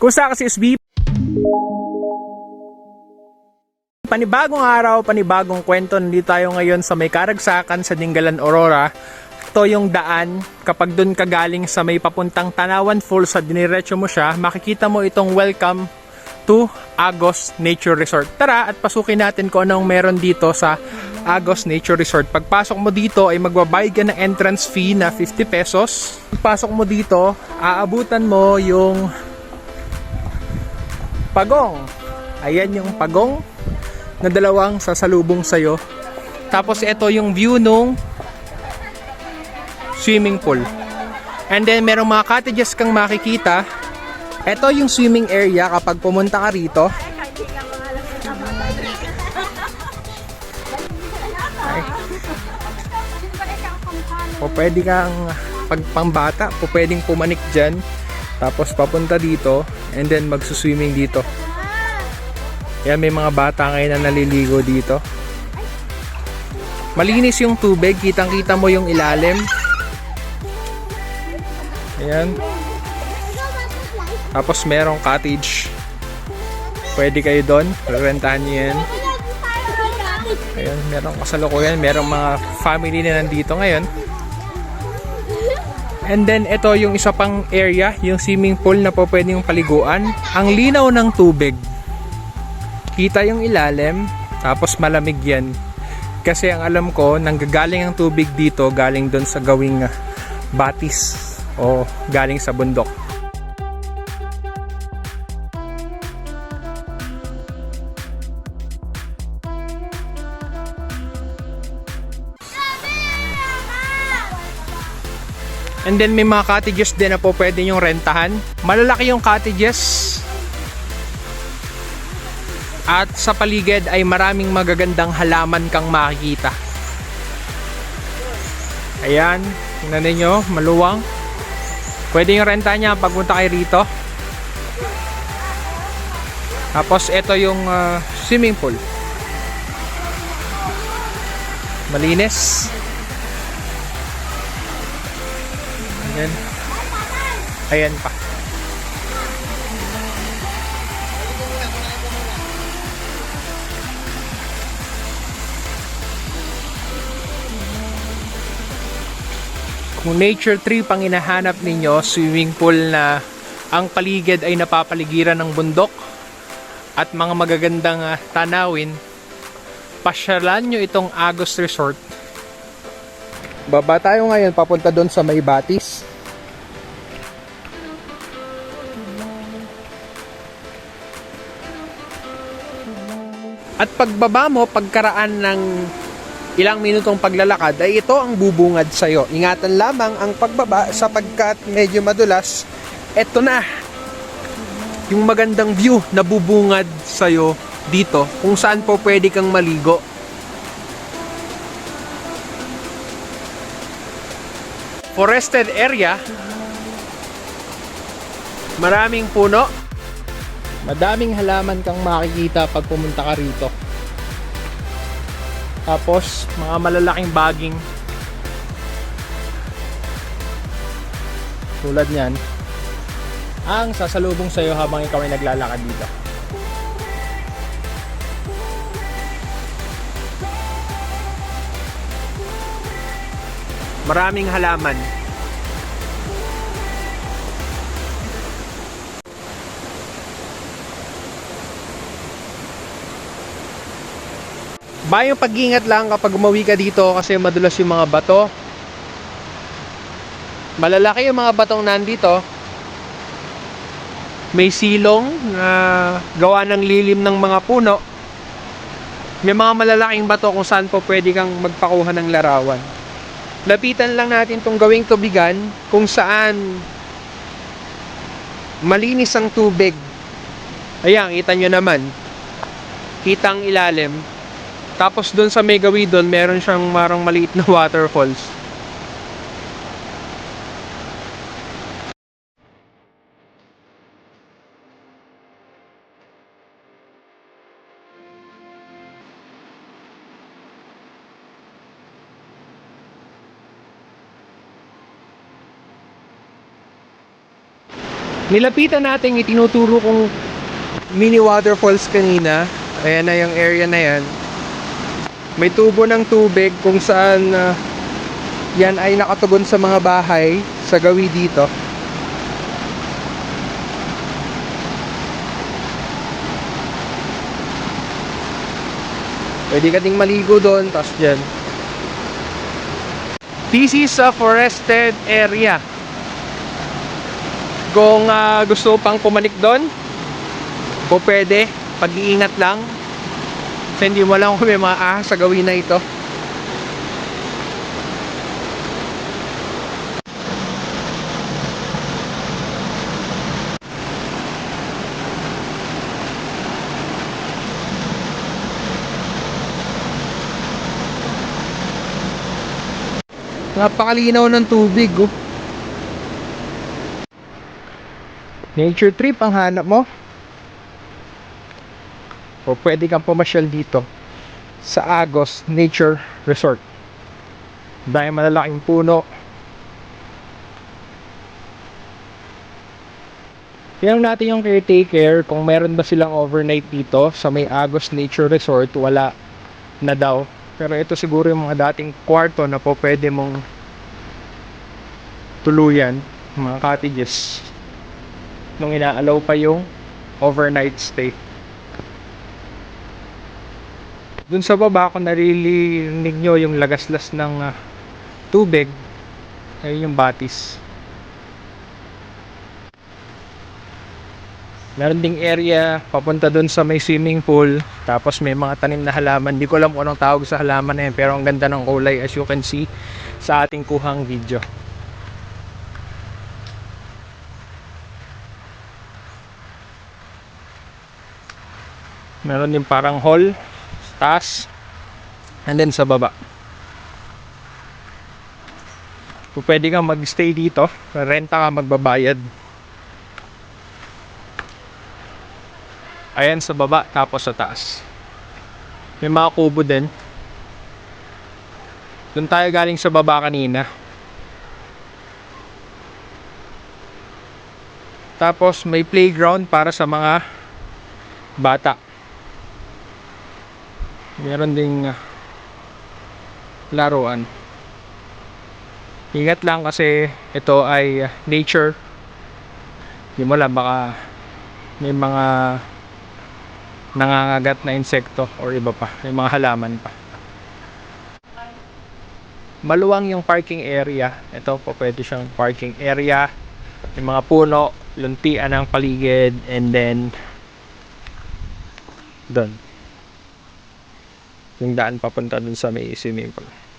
Kusa kasi SB. Panibagong araw, panibagong kwento. Nandito tayo ngayon sa may karagsakan sa Dingalan, Aurora. Ito yung daan. Kapag doon ka galing sa may papuntang Tanawan Falls, sa diniretso mo siya, makikita mo itong welcome to Agos Nature Resort. Tara at pasukin natin kung anong meron dito sa Agos Nature Resort. Pagpasok mo dito ay magbabayad ka ng entrance fee na 50 pesos. Pagpasok mo dito, aabutan mo yung pagong. Ayan yung pagong na dalawang sasalubong sa'yo. Tapos ito yung view nung swimming pool. And then merong mga cottages kang makikita. Ito yung swimming area kapag pumunta ka rito. Ay. O pwede kang pag pambata, po pwedeng pumanik dyan. Tapos papunta dito and then magsuswimming dito. Yan may mga bata ngayon na naliligo dito. Malinis yung tubig, kitang-kita mo yung ilalim. Ayan. Tapos merong cottage. Pwede kayo doon, rentahan nyo yan. Ayan, merong kasalukuyan, merong mga family na nandito ngayon. And then ito yung isa pang area, yung swimming pool na po pwedeng paliguan. Ang linaw ng tubig. Kita yung ilalim, tapos malamig yan. Kasi ang alam ko, nanggagaling ang tubig dito galing doon sa gawing ah, batis o galing sa bundok. And then may mga cottages din na po pwede nyong rentahan. Malalaki yung cottages. At sa paligid ay maraming magagandang halaman kang makikita. Ayan, tingnan ninyo, maluwang. Pwede yung renta niya pagpunta kayo rito. Tapos ito yung ah, swimming pool. Malinis. Ayan. Ayan pa. Kung nature trip ang hinahanap ninyo, swimming pool na ang paligid ay napapaligiran ng bundok at mga magagandang ah, tanawin, pasyalan nyo itong Agos Resort. Baba tayo ngayon papunta doon sa May At pagbaba mo, pagkaraan ng ilang minutong paglalakad, ay ito ang bubungad sa'yo. Ingatan lamang ang pagbaba sapagkat medyo madulas. Ito na, yung magandang view na bubungad sa'yo dito, kung saan po pwede kang maligo. Forested area, maraming puno, madaming halaman kang makikita pag pumunta ka rito. Tapos, mga malalaking baging. Tulad niyan. Ang sasalubong sa'yo habang ikaw ay naglalakad dito. Maraming halaman. Bayang pag-ingat lang kapag umawi ka dito kasi madulas yung mga bato. Malalaki yung mga batong nandito. May silong na gawa ng lilim ng mga puno. May mga malalaking bato kung saan po pwede kang magpakuha ng larawan. Lapitan lang natin tong gawing tubigan kung saan malinis ang tubig. Ayan, kita nyo naman. Kitang ilalim. Tapos doon sa Megawi doon, meron siyang marang maliit na waterfalls. Nilapitan natin itinuturo kong mini waterfalls kanina. Ayan na yung area na yan. May tubo ng tubig kung saan ah, yan ay nakatugon sa mga bahay sa gawi dito. Pwede ka ding maligo doon, tapos dyan. This is a forested area. Kung ah, gusto pang pumanik doon, po pwede, pag-iingat lang. Kasi hindi mo lang kung may mga sa gawin na ito. Napakalinaw ng tubig, oh. Nature trip ang hanap mo? O pwede kang pumasyal dito sa Agos Nature Resort. Dahil malalaking puno. Tinanong natin yung caretaker kung meron ba silang overnight dito sa may Agos Nature Resort. Wala na daw. Pero ito siguro yung mga dating kwarto na po pwede mong tuluyan, mga cottages. Nung inaalaw pa yung overnight stay. Dun sa baba, kung naririnig nyo yung lagaslas ng ah, tubig, ayun yung batis. Meron ding area papunta dun sa may swimming pool. Tapos may mga tanim na halaman. Hindi ko alam kung anong tawag sa halaman na yun. Pero ang ganda ng kulay as you can see sa ating kuhang video. Meron din parang hall taas and then sa baba. Kung pwede kang magstay dito, renta ka magbabayad. Ayan sa baba tapos sa taas. May mga kubo din. Doon tayo galing sa baba kanina. Tapos may playground para sa mga bata. Meron ding ah, laruan. Ingat lang kasi ito ay ah, nature. Hindi mo lang baka may mga nangangagat na insekto or iba pa, may mga halaman pa. Maluwang yung parking area. Ito po pwede siyang parking area. May mga puno, luntian ang paligid, and then doon. Yung daan papunta dun sa may swimming pool.